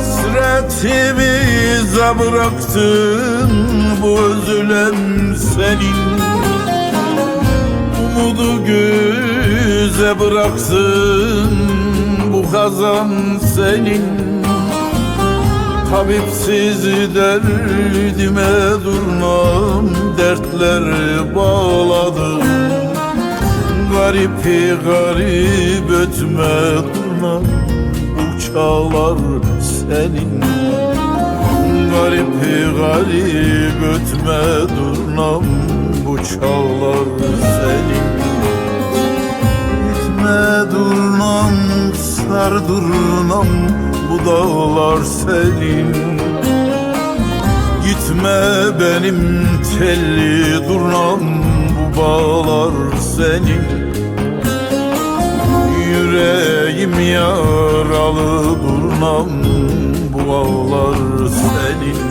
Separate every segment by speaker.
Speaker 1: Hasretimize bıraktın bu özlem senin. Umudu göze bıraksın bu kazan senin. Tabipsiz derdime durmam Dertler bağladım Garipi garip ötme durmam Bu senin Garipi garip ötme durnam Bu çağlar senin. Gitme durnam sar durnam Bu dağlar senin. Gitme benim telli durnam Bu bağlar senin Yüreğim yaralı durnam Bu ağlar senin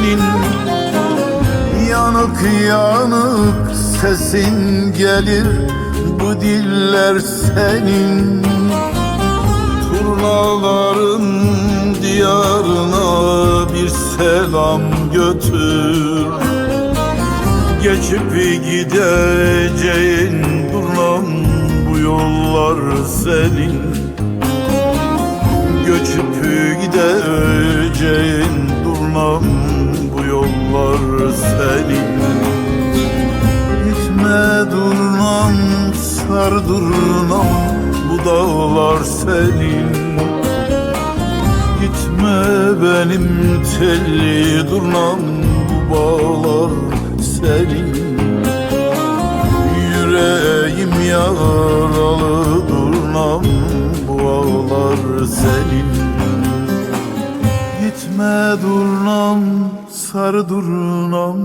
Speaker 1: senin Yanık yanık sesin gelir Bu diller senin Turnaların diyarına bir selam götür Geçip gideceğin durnam bu yollar senin Göçüp gideceğin dağlar senin. Gitme benim telli durnam bu bağlar senin. Yüreğim yaralı durnam bu ağlar senin. Gitme durnam sar durnam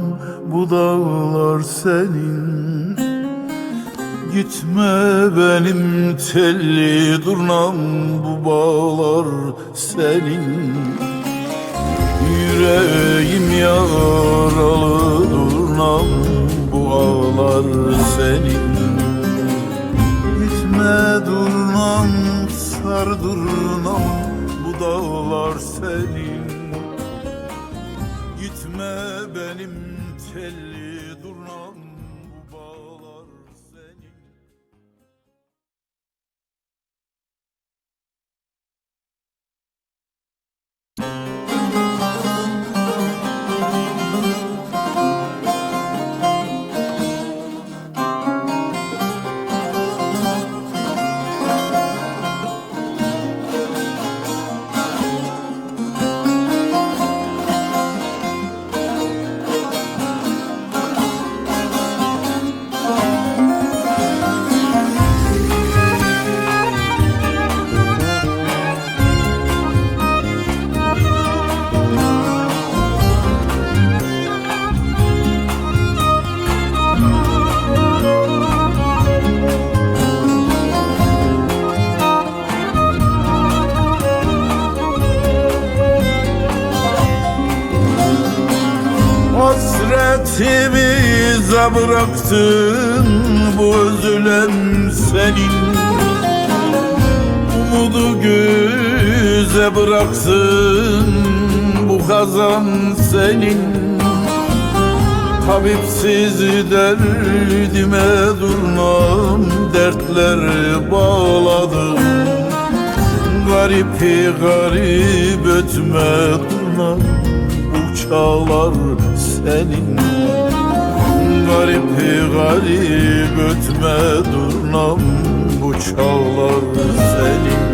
Speaker 1: bu dağlar senin Gitme benim telli durnam bu bağlar senin. Yüreğim yaralı durnam bu ağlar senin. Gitme durnam sar durnam bu dağlar senin. Gitme benim telli durnam Hasretimize bıraktın bu özlem senin. Umudu göze bıraksın bu kazan senin. Tabipsiz derdime durmam Dertler bağladım Garipi garip ötme durmam Bu çağlar senin Garip garip ötme durnam Bu çağlar senin.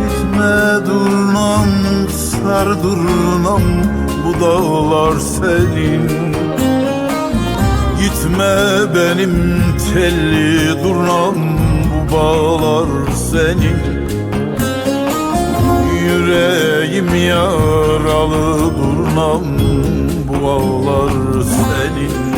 Speaker 1: Gitme durnam sar durnam Bu dağlar senin. Gitme benim telli durnam Bu bağlar senin Yüreğim yaralı durnam Bu ağlar senin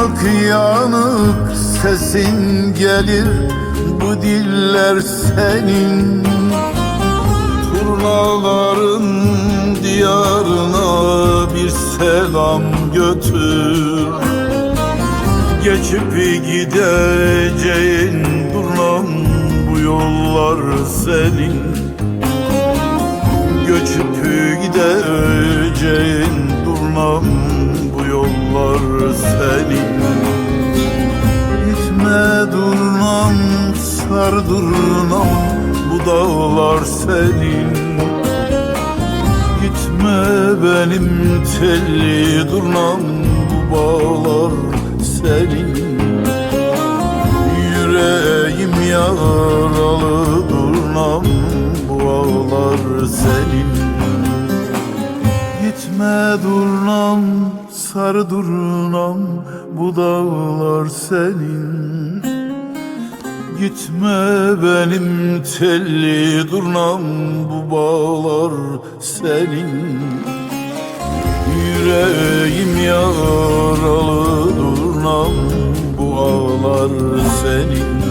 Speaker 1: Yanık yanık sesin gelir. Bu diller senin. Turnaların diyarına bir selam götür. Geçip gideceğin durnam bu yollar senin. Göçüp gideceğin yollar senin. Gitme durnam sar durnam bu dağlar senin. Gitme benim telli durnam bu bağlar senin sar durnam bu dağlar senin. Gitme benim telli durnam bu bağlar senin. Yüreğim yaralı durnam bu ağlar senin